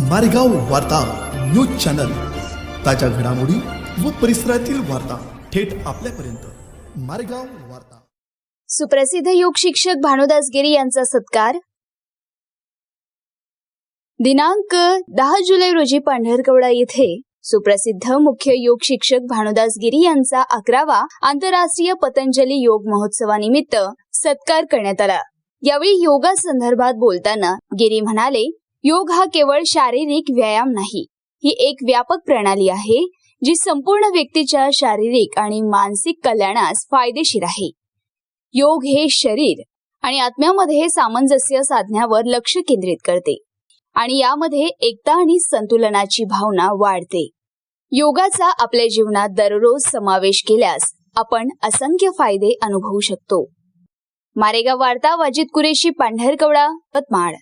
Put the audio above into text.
मारेगाव वार्ता news channel. ताज्या घडामोडी व परिसरातील वार्ता थेट आपल्यापर्यंत. मारेगाव वार्ता. सुप्रसिद्ध योग शिक्षक भानुदास गिरी यांचा सत्कार. दिनांक दहा जुलै रोजी पांढरकवडा येथे सुप्रसिद्ध मुख्य योग शिक्षक भानुदास गिरी यांचा अकरावा आंतरराष्ट्रीय पतंजली योग महोत्सवानिमित्त सत्कार करण्यात आला. यावेळी योगा संदर्भात बोलताना गिरी म्हणाले योग हा केवळ शारीरिक व्यायाम नाही ही एक व्यापक प्रणाली आहे जी संपूर्ण व्यक्तीच्या शारीरिक आणि मानसिक कल्याणास फायदेशीर आहे. योग हे शरीर आणि आत्म्यामध्ये सामंजस्य साधण्यावर लक्ष केंद्रित करते आणि यामध्ये एकता आणि संतुलनाची भावना वाढते. योगाचा आपल्या जीवनात दररोज समावेश केल्यास आपण असंख्य फायदे अनुभवू शकतो. मारेगाव वार्ता वाजित कुरेशी पांढरकवडा पतमाळ.